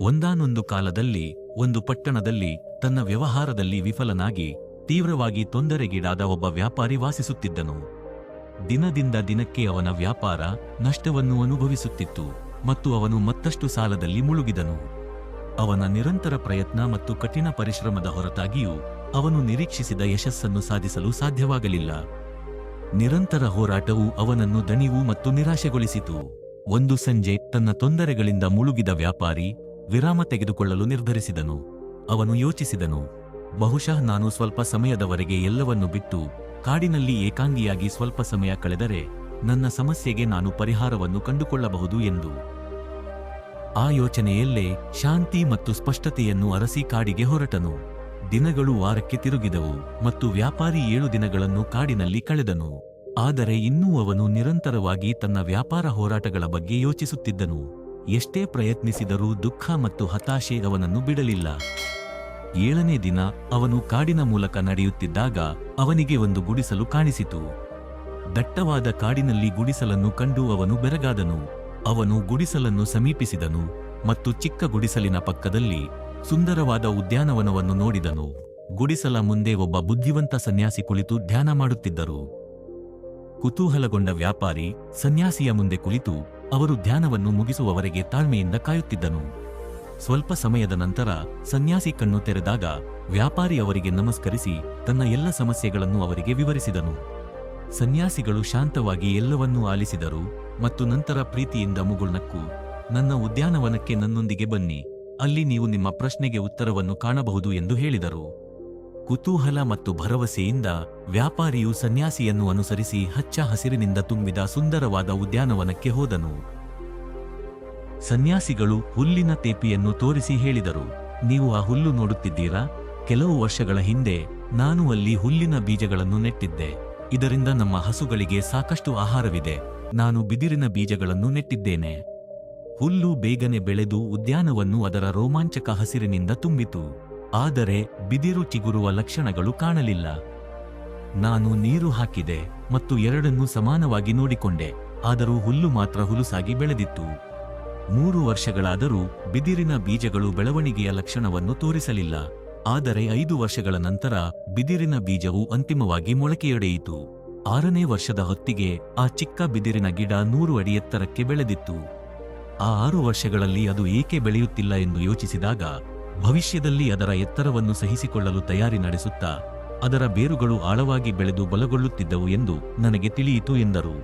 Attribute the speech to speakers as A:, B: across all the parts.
A: ಒಂದಾನೊಂದು ಕಾಲದಲ್ಲಿ, ಒಂದು ಪಟ್ಟಣದಲ್ಲಿ ತನ್ನ ವ್ಯವಹಾರದಲ್ಲಿ ವಿಫಲನಾಗಿ, ತೀವ್ರವಾಗಿ ತೊಂದರೆಗೀಡಾದ ಒಬ್ಬ ವ್ಯಾಪಾರಿ ವಾಸಿಸುತ್ತಿದ್ದನು. ದಿನದಿಂದ ದಿನಕ್ಕೆ ಅವನ ವ್ಯಾಪಾರ ನಷ್ಟವನ್ನು ಅನುಭವಿಸುತ್ತಿತ್ತು ಮತ್ತು ಅವನು ಮತ್ತಷ್ಟು ಸಾಲದಲ್ಲಿ ಮುಳುಗಿದನು. ಅವನ ನಿರಂತರ ಪ್ರಯತ್ನ ಮತ್ತು ಕಠಿಣ ಪರಿಶ್ರಮದ ಹೊರತಾಗಿಯೂ ಅವನು ನಿರೀಕ್ಷಿಸಿದ ಯಶಸ್ಸನ್ನು ಸಾಧಿಸಲು ಸಾಧ್ಯವಾಗಲಿಲ್ಲ. ನಿರಂತರ ಹೋರಾಟವು ಅವನನ್ನು ದಣಿವು ಮತ್ತು ನಿರಾಶೆಗೊಳಿಸಿತು. ಒಂದು ಸಂಜೆ ತನ್ನ ತೊಂದರೆಗಳಿಂದ ಮುಳುಗಿದ ವ್ಯಾಪಾರಿ ವಿರಾಮ ತೆಗೆದುಕೊಳ್ಳಲು ನಿರ್ಧರಿಸಿದನು. ಅವನು ಯೋಚಿಸಿದನು, ಬಹುಶಃ ನಾನು ಸ್ವಲ್ಪ ಸಮಯದವರೆಗೆ ಎಲ್ಲವನ್ನು ಬಿಟ್ಟು ಕಾಡಿನಲ್ಲಿ ಏಕಾಂಗಿಯಾಗಿ ಸ್ವಲ್ಪ ಸಮಯ ಕಳೆದರೆ ನನ್ನ ಸಮಸ್ಯೆಗೆ ನಾನು ಪರಿಹಾರವನ್ನು ಕಂಡುಕೊಳ್ಳಬಹುದು ಎಂದು. ಆ ಯೋಚನೆಯಲ್ಲೇ ಶಾಂತಿ ಮತ್ತು ಸ್ಪಷ್ಟತೆಯನ್ನು ಅರಸಿ ಕಾಡಿಗೆ ಹೊರಟನು. ದಿನಗಳು ವಾರಕ್ಕೆ ತಿರುಗಿದವು ಮತ್ತು ವ್ಯಾಪಾರಿ ಏಳು ದಿನಗಳನ್ನು ಕಾಡಿನಲ್ಲಿ ಕಳೆದನು. ಆದರೆ ಇನ್ನೂ ಅವನು ನಿರಂತರವಾಗಿ ತನ್ನ ವ್ಯಾಪಾರ ಹೋರಾಟಗಳ ಬಗ್ಗೆ ಯೋಚಿಸುತ್ತಿದ್ದನು. ಎಷ್ಟೇ ಪ್ರಯತ್ನಿಸಿದರೂ ದುಃಖ ಮತ್ತು ಹತಾಶೆ ಅವನನ್ನು ಬಿಡಲಿಲ್ಲ. ಏಳನೇ ದಿನ ಅವನು ಕಾಡಿನ ಮೂಲಕ ನಡೆಯುತ್ತಿದ್ದಾಗ ಅವನಿಗೆ ಒಂದು ಗುಡಿಸಲು ಕಾಣಿಸಿತು. ದಟ್ಟವಾದ ಕಾಡಿನಲ್ಲಿ ಗುಡಿಸಲನ್ನು ಕಂಡು ಅವನು ಬೆರಗಾದನು. ಅವನು ಗುಡಿಸಲನ್ನು ಸಮೀಪಿಸಿದನು ಮತ್ತು ಚಿಕ್ಕ ಗುಡಿಸಲಿನ ಪಕ್ಕದಲ್ಲಿ ಸುಂದರವಾದ ಉದ್ಯಾನವನವನ್ನು ನೋಡಿದನು. ಗುಡಿಸಲ ಮುಂದೆ ಒಬ್ಬ ಬುದ್ಧಿವಂತ ಸನ್ಯಾಸಿ ಕುಳಿತು ಧ್ಯಾನ ಮಾಡುತ್ತಿದ್ದರು. ಕುತೂಹಲಗೊಂಡ ವ್ಯಾಪಾರಿ ಸನ್ಯಾಸಿಯ ಮುಂದೆ ಕುಳಿತು ಅವರು ಧ್ಯಾನವನ್ನು ಮುಗಿಸುವವರೆಗೆ ತಾಳ್ಮೆಯಿಂದ ಕಾಯುತ್ತಿದ್ದನು. ಸ್ವಲ್ಪ ಸಮಯದ ನಂತರ ಸನ್ಯಾಸಿ ಕಣ್ಣು ತೆರೆದಾಗ ವ್ಯಾಪಾರಿ ಅವರಿಗೆ ನಮಸ್ಕರಿಸಿ ತನ್ನ ಎಲ್ಲ ಸಮಸ್ಯೆಗಳನ್ನು ಅವರಿಗೆ ವಿವರಿಸಿದನು. ಸನ್ಯಾಸಿಗಳು ಶಾಂತವಾಗಿ ಎಲ್ಲವನ್ನೂ ಆಲಿಸಿದರು ಮತ್ತು ನಂತರ ಪ್ರೀತಿಯಿಂದ ಮುಗುಳ್ನಕ್ಕು, ನನ್ನ ಉದ್ಯಾನವನಕ್ಕೆ ನನ್ನೊಂದಿಗೆ ಬನ್ನಿ, ಅಲ್ಲಿ ನೀವು ನಿಮ್ಮ ಪ್ರಶ್ನೆಗೆ ಉತ್ತರವನ್ನು ಕಾಣಬಹುದು ಎಂದು ಹೇಳಿದರು. ಕುತೂಹಲ ಮತ್ತು ಭರವಸೆಯಿಂದ ವ್ಯಾಪಾರಿಯು ಸನ್ಯಾಸಿಯನ್ನು ಅನುಸರಿಸಿ ಹಚ್ಚ ಹಸಿರಿನಿಂದ ತುಂಬಿದ ಸುಂದರವಾದ ಉದ್ಯಾನವನಕ್ಕೆ ಹೋದನು. ಸನ್ಯಾಸಿಗಳು ಹುಲ್ಲಿನ ತೇಪಿಯನ್ನು ತೋರಿಸಿ ಹೇಳಿದರು, ನೀವು ಆ ಹುಲ್ಲು ನೋಡುತ್ತಿದ್ದೀರಾ? ಕೆಲವು ವರ್ಷಗಳ ಹಿಂದೆ ನಾನು ಅಲ್ಲಿ ಹುಲ್ಲಿನ ಬೀಜಗಳನ್ನು ನೆಟ್ಟಿದ್ದೆ. ಇದರಿಂದ ನಮ್ಮ ಹಸುಗಳಿಗೆ ಸಾಕಷ್ಟು ಆಹಾರವಿದೆ. ನಾನು ಬಿದಿರಿನ ಬೀಜಗಳನ್ನು ನೆಟ್ಟಿದ್ದೇನೆ. ಹುಲ್ಲು ಬೇಗನೆ ಬೆಳೆದು ಉದ್ಯಾನವನ್ನು ಅದರ ರೋಮಾಂಚಕ ಹಸಿರಿನಿಂದ ತುಂಬಿತು. ಆದರೆ ಬಿದಿರು ಚಿಗುರುವ ಲಕ್ಷಣಗಳು ಕಾಣಲಿಲ್ಲ. ನಾನು ನೀರು ಹಾಕಿದೆ ಮತ್ತು ಎರಡನ್ನೂ ಸಮಾನವಾಗಿ ನೋಡಿಕೊಂಡೆ, ಆದರೂ ಹುಲ್ಲು ಮಾತ್ರ ಹುಲುಸಾಗಿ ಬೆಳೆದಿತ್ತು. ಮೂರು ವರ್ಷಗಳಾದರೂ ಬಿದಿರಿನ ಬೀಜಗಳು ಬೆಳವಣಿಗೆಯ ಲಕ್ಷಣವನ್ನು ತೋರಿಸಲಿಲ್ಲ, ಆದರೆ ಐದು ವರ್ಷಗಳ ನಂತರ ಬಿದಿರಿನ ಬೀಜವು ಅಂತಿಮವಾಗಿ ಮೊಳಕೆಯೊಡೆಯಿತು. ಆರನೇ ವರ್ಷದ ಹೊತ್ತಿಗೆ ಆ ಚಿಕ್ಕ ಬಿದಿರಿನ ಗಿಡ ನೂರು ಅಡಿ ಎತ್ತರಕ್ಕೆ ಬೆಳೆದಿತ್ತು. ಆ ಆರು ವರ್ಷಗಳಲ್ಲಿ ಅದು ಏಕೆ ಬೆಳೆಯುತ್ತಿಲ್ಲ ಎಂದು ಯೋಚಿಸಿದಾಗ ಭವಿಷ್ಯದಲ್ಲಿ ಅದರ ಎತ್ತರವನ್ನು ಸಹಿಸಿಕೊಳ್ಳಲು ತಯಾರಿ ನಡೆಸುತ್ತಾ, ಅದರ ಬೇರುಗಳು ಆಳವಾಗಿ ಬೆಳೆದು ಬಲಗೊಳ್ಳುತ್ತಿದ್ದವು ಎಂದು ನನಗೆ ತಿಳಿಯಿತು ಎಂದರು.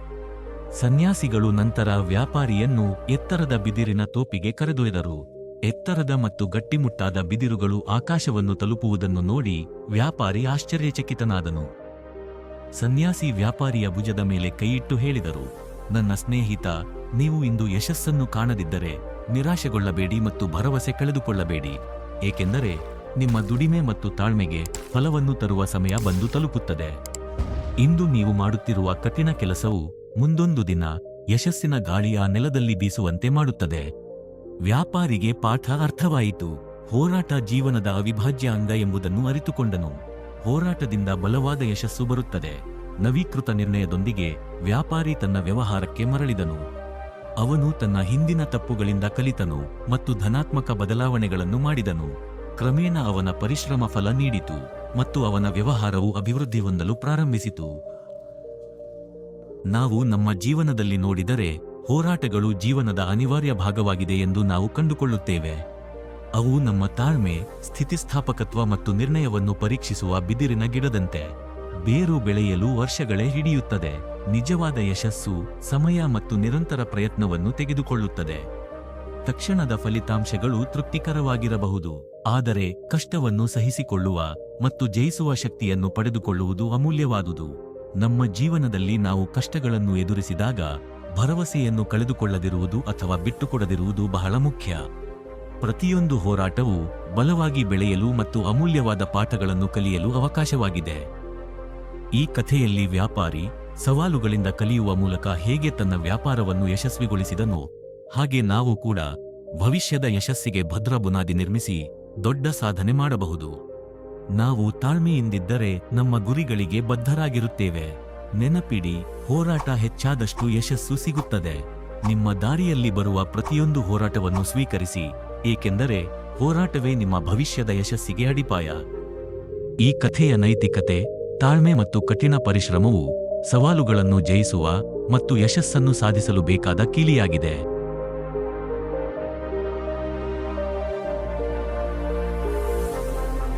A: ಸನ್ಯಾಸಿಗಳು ನಂತರ ವ್ಯಾಪಾರಿಯನ್ನು ಎತ್ತರದ ಬಿದಿರಿನ ತೋಪಿಗೆ ಕರೆದೊಯ್ದರು. ಎತ್ತರದ ಮತ್ತು ಗಟ್ಟಿಮುಟ್ಟಾದ ಬಿದಿರುಗಳು ಆಕಾಶವನ್ನು ತಲುಪುವುದನ್ನು ನೋಡಿ ವ್ಯಾಪಾರಿ ಆಶ್ಚರ್ಯಚಕಿತನಾದನು. ಸನ್ಯಾಸಿ ವ್ಯಾಪಾರಿಯ ಭುಜದ ಮೇಲೆ ಕೈಯಿಟ್ಟು ಹೇಳಿದರು, ನನ್ನ ಸ್ನೇಹಿತ, ನೀವು ಇಂದು ಯಶಸ್ಸನ್ನು ಕಾಣದಿದ್ದರೆ ನಿರಾಶೆಗೊಳ್ಳಬೇಡಿ ಮತ್ತು ಭರವಸೆ ಕಳೆದುಕೊಳ್ಳಬೇಡಿ. ಏಕೆಂದರೆ ನಿಮ್ಮ ದುಡಿಮೆ ಮತ್ತು ತಾಳ್ಮೆಗೆ ಫಲವನ್ನು ತರುವ ಸಮಯ ಬಂದು ತಲುಪುತ್ತದೆ. ಇಂದು ನೀವು ಮಾಡುತ್ತಿರುವ ಕಠಿಣ ಕೆಲಸವು ಮುಂದೊಂದು ದಿನ ಯಶಸ್ಸಿನ ಗಾಳಿಯ ನೆಲದಲ್ಲಿ ಬೀಸುವಂತೆ ಮಾಡುತ್ತದೆ. ವ್ಯಾಪಾರಿಗೆ ಪಾಠ ಅರ್ಥವಾಯಿತು. ಹೋರಾಟ ಜೀವನದ ಅವಿಭಾಜ್ಯ ಅಂಗ ಎಂಬುದನ್ನು ಅರಿತುಕೊಂಡನು. ಹೋರಾಟದಿಂದ ಬಲವಾದ ಯಶಸ್ಸು ಬರುತ್ತದೆ. ನವೀಕೃತ ನಿರ್ಣಯದೊಂದಿಗೆ ವ್ಯಾಪಾರಿ ತನ್ನ ವ್ಯವಹಾರಕ್ಕೆ ಮರಳಿದನು. ಅವನು ತನ್ನ ಹಿಂದಿನ ತಪ್ಪುಗಳಿಂದ ಕಲಿತನು ಮತ್ತು ಧನಾತ್ಮಕ ಬದಲಾವಣೆಗಳನ್ನು ಮಾಡಿದನು. ಕ್ರಮೇಣ ಅವನ ಪರಿಶ್ರಮ ಫಲ ನೀಡಿತು ಮತ್ತು ಅವನ ವ್ಯವಹಾರವು ಅಭಿವೃದ್ಧಿ ಹೊಂದಲು ಪ್ರಾರಂಭಿಸಿತು. ನಾವು ನಮ್ಮ ಜೀವನದಲ್ಲಿ ನೋಡಿದರೆ ಹೋರಾಟಗಳು ಜೀವನದ ಅನಿವಾರ್ಯ ಭಾಗವಾಗಿದೆ ಎಂದು ನಾವು ಕಂಡುಕೊಳ್ಳುತ್ತೇವೆ. ಅವು ನಮ್ಮ ತಾಳ್ಮೆ, ಸ್ಥಿತಿಸ್ಥಾಪಕತ್ವ ಮತ್ತು ನಿರ್ಣಯವನ್ನು ಪರೀಕ್ಷಿಸುವ ಬಿದಿರಿನ ಗಿಡದಂತೆ. ಬೇರು ಬೆಳೆಯಲು ವರ್ಷಗಳೇ ಹಿಡಿಯುತ್ತದೆ. ನಿಜವಾದ ಯಶಸ್ಸು, ಸಮಯ ಮತ್ತು ನಿರಂತರ ಪ್ರಯತ್ನವನ್ನು ತೆಗೆದುಕೊಳ್ಳುತ್ತದೆ. ತಕ್ಷಣದ ಫಲಿತಾಂಶಗಳು ತೃಪ್ತಿಕರವಾಗಿರಬಹುದು. ಆದರೆ, ಕಷ್ಟವನ್ನು ಸಹಿಸಿಕೊಳ್ಳುವ ಮತ್ತು ಜಯಿಸುವ ಶಕ್ತಿಯನ್ನು ಪಡೆದುಕೊಳ್ಳುವುದು ಅಮೂಲ್ಯವಾದುದು. ನಮ್ಮ ಜೀವನದಲ್ಲಿ ನಾವು ಕಷ್ಟಗಳನ್ನು ಎದುರಿಸಿದಾಗ, ಭರವಸೆಯನ್ನು ಕಳೆದುಕೊಳ್ಳದಿರುವುದು ಅಥವಾ ಬಿಟ್ಟುಕೊಡದಿರುವುದು ಬಹಳ ಮುಖ್ಯ. ಪ್ರತಿಯೊಂದು ಹೋರಾಟವು ಬಲವಾಗಿ ಬೆಳೆಯಲು ಮತ್ತು ಅಮೂಲ್ಯವಾದ ಪಾಠಗಳನ್ನು ಕಲಿಯಲು ಅವಕಾಶವಾಗಿದೆ. ಈ ಕಥೆಯಲ್ಲಿ ವ್ಯಾಪಾರಿ ಸವಾಲುಗಳಿಂದ ಕಲಿಯುವ ಮೂಲಕ ಹೇಗೆ ತನ್ನ ವ್ಯಾಪಾರವನ್ನು ಯಶಸ್ವಿಗೊಳಿಸಿದನೋ ಹಾಗೆ ನಾವು ಕೂಡ ಭವಿಷ್ಯದ ಯಶಸ್ಸಿಗೆ ಭದ್ರ ಬುನಾದಿ ನಿರ್ಮಿಸಿ ದೊಡ್ಡ ಸಾಧನೆ ಮಾಡಬಹುದು. ನಾವು ತಾಳ್ಮೆಯಿಂದಿದ್ದರೆ ನಮ್ಮ ಗುರಿಗಳಿಗೆ ಬದ್ಧರಾಗಿರುತ್ತೇವೆ. ನೆನಪಿಡಿ, ಹೋರಾಟ ಹೆಚ್ಚಾದಷ್ಟು ಯಶಸ್ಸು ಸಿಗುತ್ತದೆ. ನಿಮ್ಮ ದಾರಿಯಲ್ಲಿ ಬರುವ ಪ್ರತಿಯೊಂದು ಹೋರಾಟವನ್ನು ಸ್ವೀಕರಿಸಿ, ಏಕೆಂದರೆ ಹೋರಾಟವೇ ನಿಮ್ಮ ಭವಿಷ್ಯದ ಯಶಸ್ಸಿಗೆ ಅಡಿಪಾಯ. ಈ ಕಥೆಯ ನೈತಿಕತೆ ತಾಳ್ಮೆ ಮತ್ತು ಕಠಿಣ ಪರಿಶ್ರಮವು ಸವಾಲುಗಳನ್ನು ಜಯಿಸುವ ಮತ್ತು ಯಶಸ್ಸನ್ನು ಸಾಧಿಸಲು ಬೇಕಾದ ಕೀಲಿಯಾಗಿದೆ.